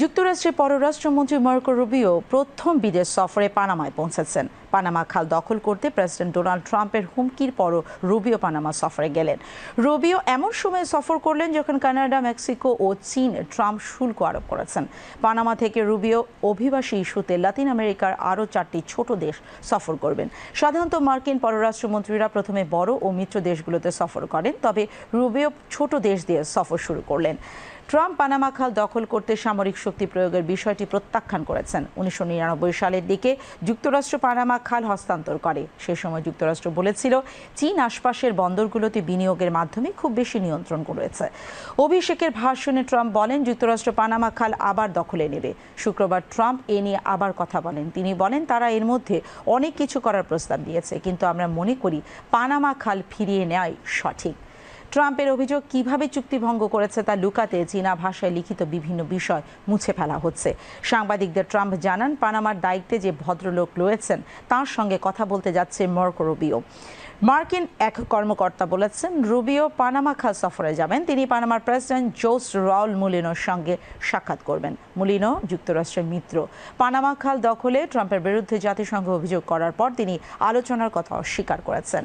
যুক্তরাষ্ট্রের পররাষ্ট্রমন্ত্রী Marco Rubio প্রথম বিদেশ সফরে পানামায় পৌঁছেছেন। পানামা খাল দখল করতে প্রেসিডেন্ট ডোনাল্ড ট্রাম্পের হুমকির পরও রুবিও পানামা সফরে গেলেন। রুবিও এমন সময় সফর করলেন যখন কানাডা, মেক্সিকো ও চীন ট্রাম্প শুল্ক আরোপ করেছেন। পানামা থেকে রুবিও অভিবাসী ইস্যুতে লাতিন আমেরিকার আরও চারটি ছোট দেশ সফর করবেন। সাধারণত মার্কিন পররাষ্ট্রমন্ত্রীরা প্রথমে বড় ও মিত্র দেশগুলোতে সফর করেন, তবে রুবিও ছোট দেশ দিয়ে সফর শুরু করলেন। ট্রাম্প পানামা খাল দখল করতে সামরিক শক্তি প্রয়োগের বিষয়টি প্রত্যাখ্যান করেছেন। উনিশশো নিরানব্বই সালের দিকে যুক্তরাষ্ট্র পানামা খাল হস্তান্তর করে। সে সময় যুক্তরাষ্ট্র বলেছিল, চীন আশপাশের বন্দরগুলোতে বিনিয়োগের মাধ্যমে খুব বেশি নিয়ন্ত্রণ করেছে। অভিষেকের ভাষণে ট্রাম্প বলেন, যুক্তরাষ্ট্র পানামা খাল আবার দখলে নেবে। শুক্রবার ট্রাম্প এ নিয়ে আবার কথা বলেন। তিনি বলেন, তারা এর মধ্যে অনেক কিছু করার প্রস্তাব দিয়েছে, কিন্তু আমরা মনে করি পানামা খাল ফিরিয়ে নেওয়াই সঠিক। ট্রাম্পের অভিযোগ কীভাবে চুক্তি ভঙ্গ করেছে তা লুকাতে চীনা ভাষায় লিখিত বিভিন্ন বিষয় মুছে ফেলা হচ্ছে। সাংবাদিকদের ট্রাম্প জানান, পানামার দায়িত্বে যে ভদ্রলোক রয়েছেন, তার সঙ্গে কথা বলতে যাচ্ছে মর্কো রুবিও। মার্কিন এক কর্মকর্তা বলেছেন, রুবিও পানামা খাল সফরে যাবেন। তিনি পানামার প্রেসিডেন্ট জোস রাউল মুলিনোর সঙ্গে সাক্ষাৎ করবেন। মুলিনো যুক্তরাষ্ট্রের মিত্র। পানামা খাল দখলে ট্রাম্পের বিরুদ্ধে জাতিসংঘ অভিযোগ করার পর তিনি আলোচনার কথা অস্বীকার করেছেন।